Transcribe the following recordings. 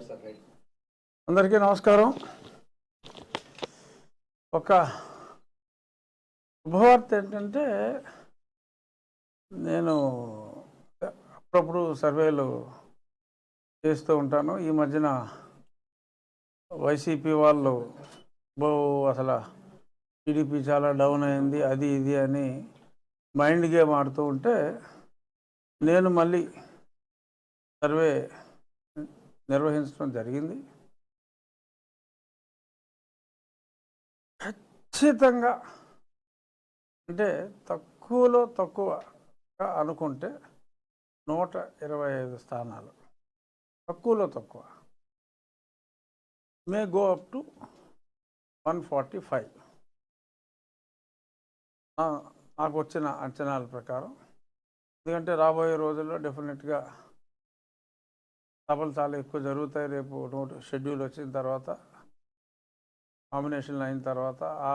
అందరికీ నమస్కారం. ఒక శుభవార్త ఏంటంటే నేను అప్పుడప్పుడు సర్వేలు చేస్తూ ఉంటాను. ఈ మధ్యన వైసీపీ వాళ్ళు బో అసలు టీడీపీ చాలా డౌన్ అయింది అది ఇది అని మైండ్ గేమ్ ఆడుతూ ఉంటే నేను మళ్ళీ సర్వే నిర్వహించడం జరిగింది. ఖచ్చితంగా అంటే తక్కువలో తక్కువ అనుకుంటే నూట ఇరవై ఐదు స్థానాలు. తక్కువలో తక్కువ. May go up to one forty five. నాకు వచ్చిన అంచనాల ప్రకారం. ఎందుకంటే రాబోయే రోజుల్లో డెఫినెట్గా సభలు చాలా ఎక్కువ జరుగుతాయి. రేపు నోట్ షెడ్యూల్ వచ్చిన తర్వాత నామినేషన్లు అయిన తర్వాత ఆ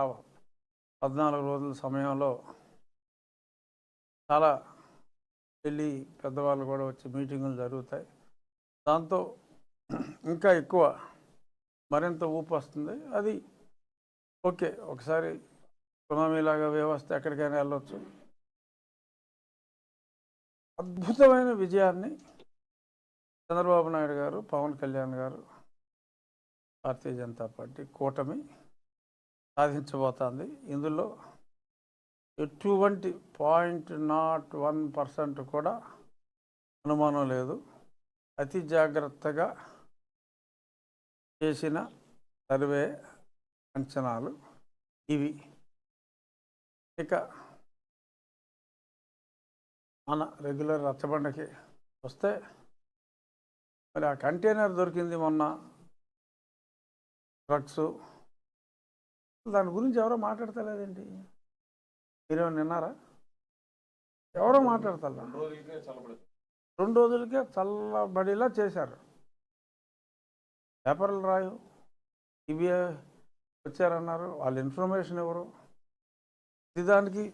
పద్నాలుగు రోజుల సమయంలో చాలా ఢిల్లీ పెద్దవాళ్ళు కూడా వచ్చి మీటింగులు జరుగుతాయి. దాంతో ఇంకా ఎక్కువ మరింత ఊపు వస్తుంది. అది ఓకే ఒకసారి సునామీలాగా వ్యవస్థ ఎక్కడికైనా వెళ్ళొచ్చు. అద్భుతమైన విజయాన్ని చంద్రబాబు నాయుడు గారు పవన్ కళ్యాణ్ గారు భారతీయ జనతా పార్టీ కూటమి సాధించబోతోంది. ఇందులో ఎటువంటి పాయింట్ నాట్ వన్ పర్సెంట్ కూడా అనుమానం లేదు. అతి జాగ్రత్తగా చేసిన సర్వే అంచనాలు ఇవి. ఇక మన రెగ్యులర్ రచ్చబండకి వస్తే మరి ఆ కంటైనర్ దొరికింది మొన్న. డ్రగ్స్. దాని గురించి ఎవరో మాట్లాడతలేదండి. మీరేమో నిన్నారా ఎవరో మాట్లాడతల్లా రెండు రోజులకే చల్లబడిలా చేశారు. పేపర్లు రాయు. ఇవి వచ్చారన్నారు. వాళ్ళ ఇన్ఫర్మేషన్ ఎవరు? దానికి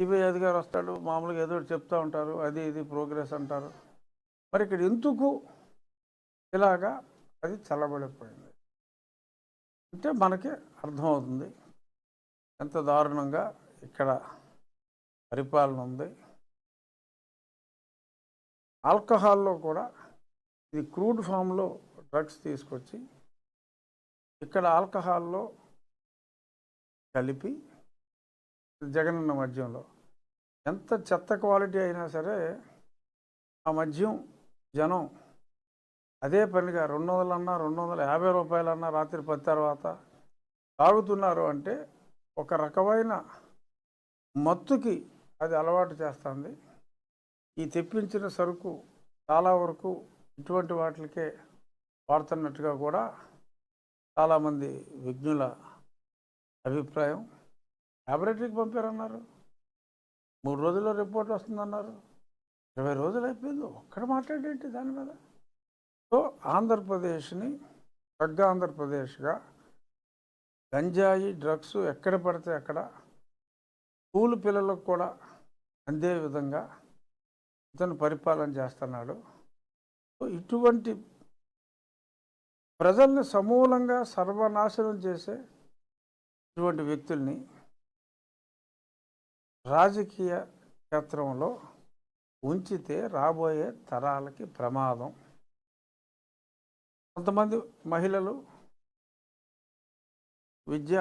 సిబిఐ అధికారి వస్తాడు. మామూలుగా ఏదో చెప్తూ ఉంటారు. అది ఇది ప్రోగ్రెస్ అంటారు. మరి ఇక్కడ ఎందుకు ఇలాగా అది చల్లబడిపోయింది? అంటే మనకి అర్థమవుతుంది. ఎంత దారుణంగా ఇక్కడ పరిపాలన ఉంది. ఆల్కహాల్లో కూడా ఇది క్రూడ్ ఫామ్లో డ్రగ్స్ తీసుకొచ్చి ఇక్కడ ఆల్కహాల్లో కలిపి జగనన్న మద్యంలో ఎంత చెత్త క్వాలిటీ అయినా సరే ఆ మద్యం జనం అదే పనిగా రెండు వందలన్నా రెండు వందల యాభై రూపాయలన్నా రాత్రి పది తర్వాత తాగుతున్నారు అంటే ఒక రకమైన మత్తుకి అది అలవాటు చేస్తుంది. ఈ తెప్పించిన సరుకు చాలా వరకు ఇటువంటి వాటికే వాడుతున్నట్టుగా కూడా చాలామంది విజ్ఞుల అభిప్రాయం. ల్యాబొరేటరీకి పంపారన్నారు. మూడు రోజుల్లో రిపోర్ట్ వస్తుందన్నారు. ఇరవై రోజులు అయిపోయింది. ఒక్కడ మాట్లాడేంటి దాని మీద? సో ఆంధ్రప్రదేశ్ని తగ్గ ఆంధ్రప్రదేశ్గా గంజాయి డ్రగ్స్ ఎక్కడ పడితే అక్కడ స్కూల్ పిల్లలకు కూడా అందే విధంగా ఇతను పరిపాలన చేస్తున్నాడు. ఇటువంటి ప్రజల్ని సమూలంగా సర్వనాశనం చేసే ఇటువంటి వ్యక్తుల్ని రాజకీయ క్షేత్రంలో ఉంచితే రాబోయే తరాలకి ప్రమాదం. కొంతమంది మహిళలు విద్య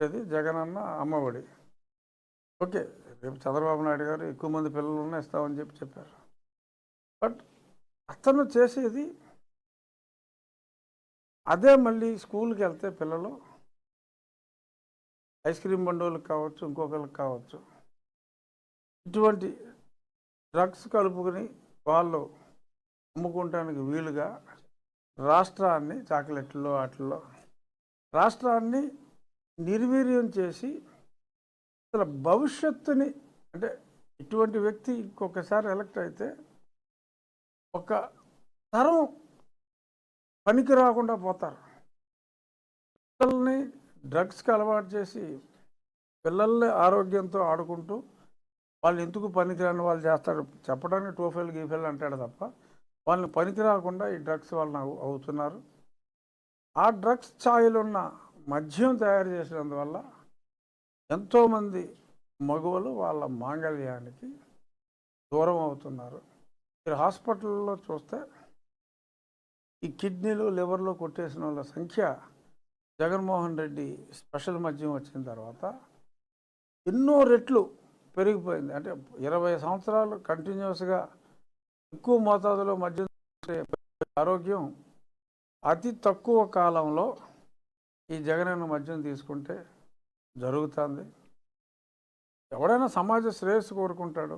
అది జగనన్న అమ్మఒడి. ఓకే రేపు చంద్రబాబు నాయుడు గారు ఎక్కువ మంది పిల్లలు ఉన్నా ఇస్తామని చెప్పి చెప్పారు. బట్ అతను చేసేది అదే మళ్ళీ స్కూల్కి వెళ్తే పిల్లలు ఐస్ క్రీమ్ బండోళ్ళకి కావచ్చు ఇంకొకరికి కావచ్చు. ఇటువంటి డ్రగ్స్ కలుపుకొని వాళ్ళు అమ్ముకుంటానికి వీలుగా రాష్ట్రాన్ని చాక్లెట్లో వాటిల్లో రాష్ట్రాన్ని నిర్వీర్యం చేసి అసలు భవిష్యత్తుని అంటే ఇటువంటి వ్యక్తి ఇంకొకసారి ఎలక్ట్ అయితే ఒక తరం పనికి రాకుండా పోతారు. పిల్లల్ని డ్రగ్స్కి అలవాటు చేసి పిల్లల్ని ఆరోగ్యంతో ఆడుకుంటూ వాళ్ళు ఎందుకు పనికిరాని వాళ్ళు చేస్తారు? చెప్పడానికి టోఫెల్ గీఫెల్ అంటాడు తప్ప వాళ్ళని పనికి రాకుండా ఈ డ్రగ్స్ వలన అవుతున్నారు. ఆ డ్రగ్స్ ఛాయలున్న మద్యం తయారు చేసినందువల్ల ఎంతోమంది మగువలు వాళ్ళ మాంగళ్యానికి దూరం అవుతున్నారు. మీరు హాస్పిటల్లో చూస్తే ఈ కిడ్నీలు లివర్లు కొట్టేసిన వాళ్ళ సంఖ్య జగన్మోహన్ రెడ్డి స్పెషల్ మద్యం వచ్చిన తర్వాత ఎన్నో రెట్లు పెరిగిపోయింది. అంటే ఇరవై సంవత్సరాలు కంటిన్యూస్గా ఎక్కువ మోతాదులో మద్యం ఆరోగ్యం అతి తక్కువ కాలంలో ఈ జగనన్న మద్యం తీసుకుంటే జరుగుతుంది. ఎవడైనా సమాజ శ్రేయస్సు కోరుకుంటాడు.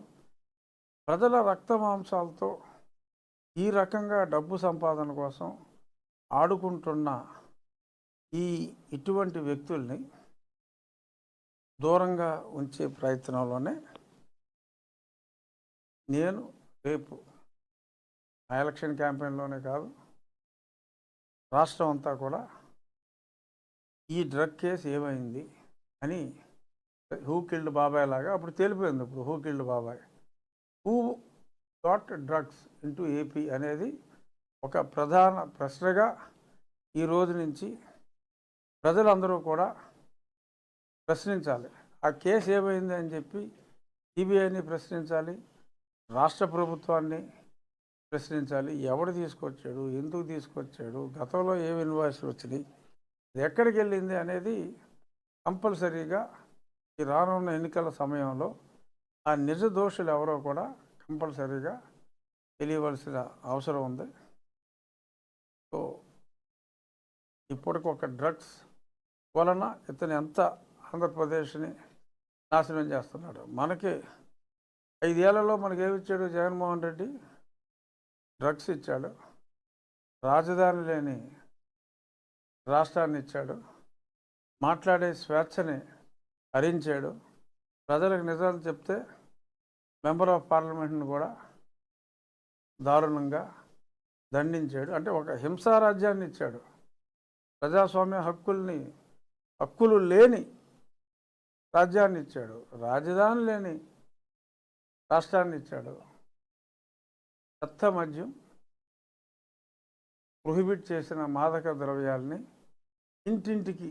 ప్రజల రక్త మాంసాలతో ఈ రకంగా డబ్బు సంపాదన కోసం ఆడుకుంటున్న ఈ ఇటువంటి వ్యక్తుల్ని దూరంగా ఉంచే ప్రయత్నంలోనే నేను రేపు ఆ ఎలక్షన్ క్యాంపెయిన్లోనే కాదు రాష్ట్రం అంతా కూడా ఈ డ్రగ్ కేసు ఏమైంది అని హూ కిల్డ్ బాబాయ్ లాగా అప్పుడు తేలిపోయింది ఇప్పుడు who killed Babai. Who got drugs into AP అనేది ఒక ప్రధాన ప్రశ్నగా ఈ రోజు నుంచి ప్రజలందరూ కూడా ప్రశ్నించాలి. ఆ కేసు ఏమైంది అని చెప్పి సిబిఐని ప్రశ్నించాలి రాష్ట్ర ప్రభుత్వాన్ని ప్రశ్నించాలి ఎవడు తీసుకొచ్చాడు ఎందుకు తీసుకొచ్చాడు గతంలో ఏం ఇన్వాయిస్లు వచ్చినాయి అది ఎక్కడికి వెళ్ళింది అనేది కంపల్సరీగా ఈ రానున్న ఎన్నికల సమయంలో ఆ నిజ దోషులు ఎవరో కూడా కంపల్సరీగా తెలియవలసిన అవసరం ఉంది. సో ఇప్పటికి ఒక డ్రగ్స్ వలన ఇతను ఎంత ఆంధ్రప్రదేశ్ని నాశనం చేస్తున్నాడు. మనకి ఐదేళ్ళలో మనకి ఏమిచ్చాడు జగన్మోహన్ రెడ్డి? డ్రగ్స్ ఇచ్చాడు. రాజధాని లేని రాష్ట్రాన్ని ఇచ్చాడు మాట్లాడే స్వేచ్ఛని హరించాడు. ప్రజలకు నిజాలు చెప్తే మెంబర్ ఆఫ్ పార్లమెంట్ని కూడా దారుణంగా దండించాడు. అంటే ఒక హింసారాజ్యాన్ని ఇచ్చాడు ప్రజాస్వామ్య హక్కుల్ని హక్కులు లేని రాజ్యాన్ని ఇచ్చాడు. రాజధాని లేని రాష్ట్రాన్ని ఇచ్చాడు. చెత్త మద్యం ప్రొహిబిట్ చేసిన మాదక ద్రవ్యాల్ని ఇంటింటికి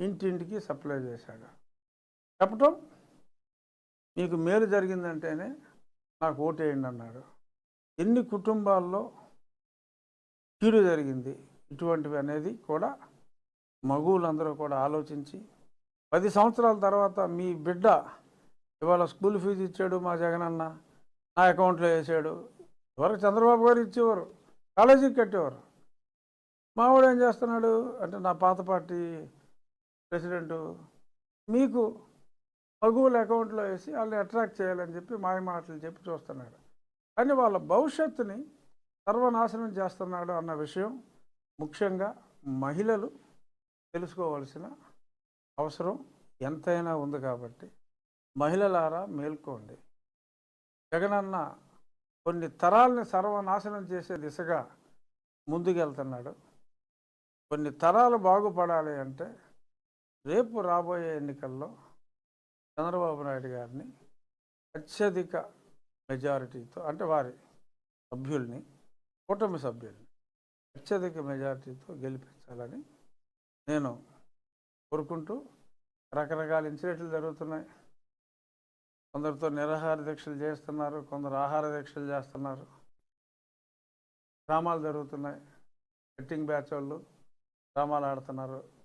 ఇంటింటికి సప్లై చేశాడు. చెప్పటం? మీకు మేలు జరిగిందంటేనే నాకు ఓటేయండి అన్నాడు. ఎన్ని కుటుంబాల్లో కీడు జరిగింది? ఇటువంటివి అనేది కూడా మగువులందరూ కూడా ఆలోచించి పది సంవత్సరాల తర్వాత మీ బిడ్డ ఇవాళ స్కూల్ ఫీజు ఇచ్చాడు మా జగనన్న నా అకౌంట్లో వేసాడు. ఎవరు? చంద్రబాబు గారు ఇచ్చేవారు. కాలేజీకి కట్టేవారు. మావాడు ఏం చేస్తున్నాడు అంటే నా పాత పార్టీ ప్రెసిడెంటు మీకు మగువుల అకౌంట్లో వేసి వాళ్ళని అట్రాక్ట్ చేయాలని చెప్పి మాయ మాటలు చెప్పి చూస్తున్నాడు. కానీ వాళ్ళ భవిష్యత్తుని సర్వనాశనం చేస్తున్నాడు అన్న విషయం ముఖ్యంగా మహిళలు తెలుసుకోవాల్సిన అవసరం ఎంతైనా ఉంది కాబట్టి మహిళలారా మేల్కోండి. జగనన్న కొన్ని తరాలని సర్వనాశనం చేసే దిశగా ముందుకెళ్తున్నాడు. కొన్ని తరాలు బాగుపడాలి అంటే రేపు రాబోయే ఎన్నికల్లో చంద్రబాబు నాయుడు గారిని అత్యధిక మెజారిటీతో అంటే వారి సభ్యుల్ని కూటమి సభ్యుల్ని అత్యధిక మెజారిటీతో గెలిపించాలని నేను కోరుకుంటూ రకరకాల ఇన్సిడెంట్లు జరుగుతున్నాయి. కొందరితో నిరాహార దీక్షలు చేస్తున్నారు కొందరు ఆహార దీక్షలు చేస్తున్నారు. డ్రామాలు జరుగుతున్నాయి. బెట్టింగ్ బ్యాచ్ వాళ్ళు డ్రామాలు ఆడుతున్నారు.